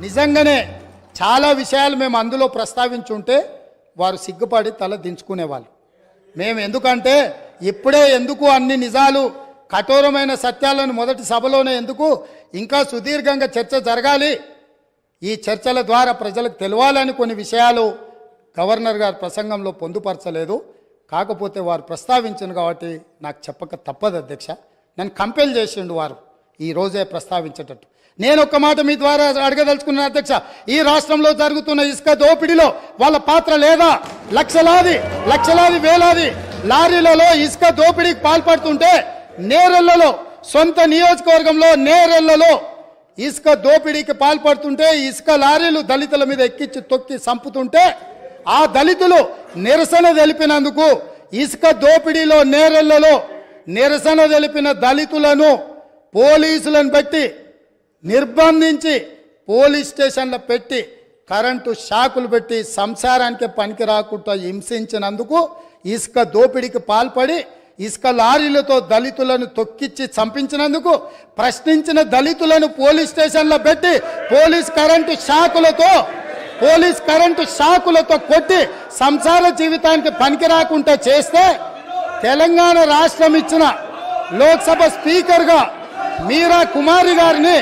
నిజంగానే చాలా విషయాలు మేము అందులో ప్రస్తావించుంటే వారు సిగ్గుపడి తల దించుకునేవాళ్ళు. మేము ఎందుకంటే ఇప్పుడే ఎందుకు అన్ని నిజాలు కఠోరమైన సత్యాలను మొదటి సభలోనే ఎందుకు ఇంకా సుదీర్ఘంగా చర్చ జరగాలి? ఈ చర్చల ద్వారా ప్రజలకు తెలవాలని కొన్ని విషయాలు గవర్నర్ గారు ప్రసంగంలో పొందుపరచలేదు. కాకపోతే వారు ప్రస్తావించను కాబట్టి నాకు చెప్పక తప్పదు అధ్యక్ష. నన్ను కంపెల్ చేసిండు వారు ఈ రోజే ప్రస్తావించేటట్టు. నేను ఒక్క మాట మీ ద్వారా అడగదలుచుకున్న అధ్యక్ష ఈ రాష్ట్రంలో జరుగుతున్న ఇసుక దోపిడీలో వాళ్ళ పాత్ర లేదా? లక్షలాది లక్షలాది వేలాది లారీలలో ఇసుక దోపిడీకి పాల్పడుతుంటే నేరెళ్ళలో సొంత నియోజకవర్గంలో నేరెళ్ళలో ఇసుక దోపిడీకి పాల్పడుతుంటే ఇసుక లారీలు దళితుల మీద ఎక్కించి తొక్కి చంపుతుంటే ఆ దళితులు నిరసన తెలిపినందుకు ఇసుక దోపిడీలో నేరెళ్ళలో నిరసన తెలిపిన దళితులను పోలీసులను బట్టి నిర్బంధించి పోలీస్ స్టేషన్లో పెట్టి కరెంటు షాకులు పెట్టి సంసారానికి పనికి రాకుండా హింసించినందుకు ఇసుక దోపిడీకి పాల్పడి ఇసుక లారీలతో దళితులను తొక్కిచ్చి చంపించినందుకు ప్రశ్నించిన దళితులను పోలీస్ స్టేషన్లో పెట్టి పోలీస్ కరెంటు షాకులతో పోలీస్ కరెంటు షాకులతో కొట్టి సంసార జీవితానికి పనికి రాకుండా చేస్తే తెలంగాణ రాష్ట్రం ఇచ్చిన లోక్సభ స్పీకర్గా మీరా కుమారి గారిని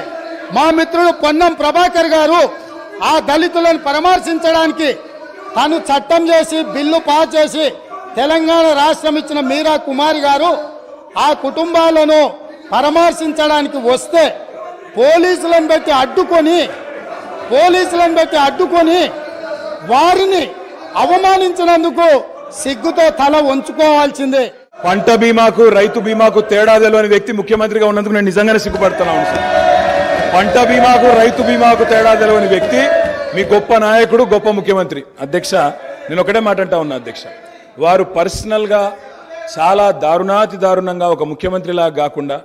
మా మిత్రుడు పొన్నం ప్రభాకర్ గారు ఆ దళితులను పరామర్శించడానికి తను చట్టం చేసి బిల్లు పాస్ చేసి తెలంగాణ రాష్ట్రం ఇచ్చిన మీరా కుమారి గారు ఆ కుటుంబాలను పరామర్శించడానికి వస్తే పోలీసులను పెట్టి అడ్డుకొని పోలీసులను పెట్టి అడ్డుకొని వారిని అవమానించినందుకు సిగ్గుతో తల ఉంచుకోవాల్సిందే పంట బీమాకు రైతు బీమాకు తేడా తెలియని వ్యక్తి ముఖ్యమంత్రిగా ఉన్నందుకు నేను నిజంగానే సిగ్గుపడుతున్నాను సార్. పంట బీమాకు రైతు బీమాకు తేడా తెలియని వ్యక్తి మీ గొప్ప నాయకుడు గొప్ప ముఖ్యమంత్రి. అధ్యక్ష నేను ఒకటే మాట అంటా ఉన్నా అధ్యక్ష. వారు పర్సనల్గా చాలా దారుణాతి దారుణంగా ఒక ముఖ్యమంత్రిలాగా కాకుండా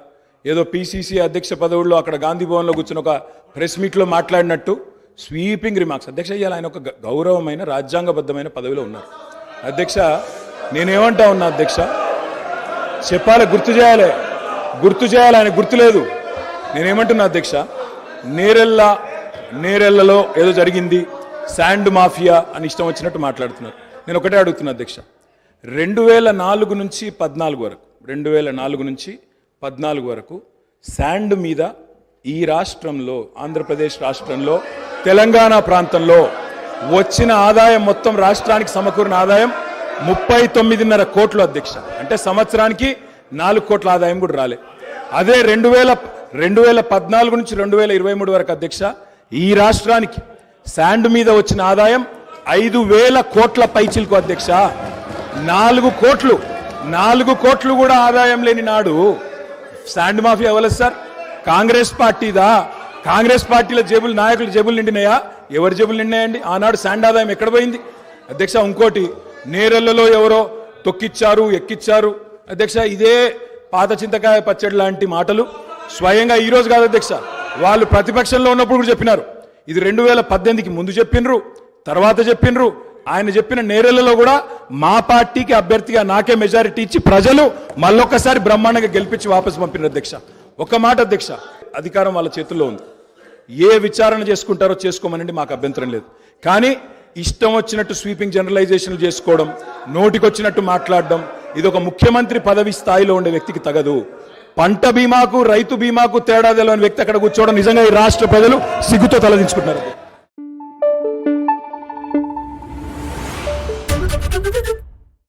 ఏదో పిసిసి అధ్యక్ష పదవుల్లో అక్కడ గాంధీ భవన్లో కూర్చుని ఒక ప్రెస్ మీట్లో మాట్లాడినట్టు స్వీపింగ్ రిమార్క్స్. అధ్యక్ష ఇవాళ ఆయన ఒక గౌరవమైన రాజ్యాంగబద్ధమైన పదవిలో ఉన్నారు. అధ్యక్ష నేనేమంటా ఉన్నా అధ్యక్ష చెప్పాలి గుర్తు చేయాలి. గుర్తు చేయాలి ఆయన గుర్తులేదు. నేనేమంటున్నా అధ్యక్ష నేరెళ్ళ నేరెళ్ళలో ఏదో జరిగింది శాండ్ మాఫియా అని ఇష్టం వచ్చినట్టు మాట్లాడుతున్నారు. నేను ఒకటే అడుగుతున్నా అధ్యక్ష. రెండు వేల నాలుగు నుంచి పద్నాలుగు వరకు రెండు వేల నాలుగు నుంచి పద్నాలుగు వరకు శాండ్ మీద ఈ రాష్ట్రంలో ఆంధ్రప్రదేశ్ రాష్ట్రంలో తెలంగాణ ప్రాంతంలో వచ్చిన ఆదాయం మొత్తం రాష్ట్రానికి సమకూరిన ఆదాయం ముప్పై తొమ్మిదిన్నర కోట్లు అధ్యక్ష. అంటే సంవత్సరానికి నాలుగు కోట్ల ఆదాయం కూడా రాలే. అదే రెండు వేల రెండు వేల పద్నాలుగు నుంచి రెండు వేల ఇరవై మూడు వరకు అధ్యక్ష ఈ రాష్ట్రానికి శాండ్ మీద వచ్చిన ఆదాయం ఐదు వేల కోట్ల పైచిలకు అధ్యక్ష. నాలుగు కోట్లు నాలుగు కోట్లు కూడా ఆదాయం లేని నాడు శాండ్ మాఫియా ఎవరు సార్. కాంగ్రెస్ పార్టీదా? కాంగ్రెస్ పార్టీల జేబులు నాయకుల జేబులు నిండినాయా? ఎవరి జేబులు నిండినాయండి? ఆనాడు శాండ్ ఆదాయం ఎక్కడ పోయింది? అధ్యక్ష ఇంకోటి నేరెళ్ళలో ఎవరో తొక్కిచ్చారు ఎక్కిచ్చారు? అధ్యక్ష ఇదే పాత చింతకాయ పచ్చడి లాంటి మాటలు. స్వయంగా ఈరోజు కాదు అధ్యక్ష వాళ్ళు ప్రతిపక్షంలో ఉన్నప్పుడు కూడా చెప్పినారు. ఇది రెండు వేల పద్దెనిమిదికి ముందు చెప్పినరు తర్వాత చెప్పినరు. ఆయన చెప్పిన నేరలలో కూడా మా పార్టీకి అభ్యర్థిగా నాకే మెజారిటీ ఇచ్చి ప్రజలు మళ్ళొక్కసారి బ్రహ్మాండంగా గెలిపించి వాపసు పంపిన అధ్యక్ష. ఒక మాట అధ్యక్ష అధికారం వాళ్ళ చేతుల్లో ఉంది. ఏ విచారణ చేసుకుంటారో చేసుకోమనండి మాకు అభ్యంతరం లేదు. కానీ ఇష్టం వచ్చినట్టు స్వీపింగ్ జనరలైజేషన్లు చేసుకోవడం నోటికొచ్చినట్టు మాట్లాడడం ఇది ఒక ముఖ్యమంత్రి పదవి స్థాయిలో ఉండే వ్యక్తికి తగదు. పంట బీమాకు రైతు బీమాకు తేడా తెలియని వ్యక్తి అక్కడ కూర్చోవడం నిజంగా ఈ రాష్ట్ర ప్రజలు సిగ్గుతో తలదించుకుంటున్నారు.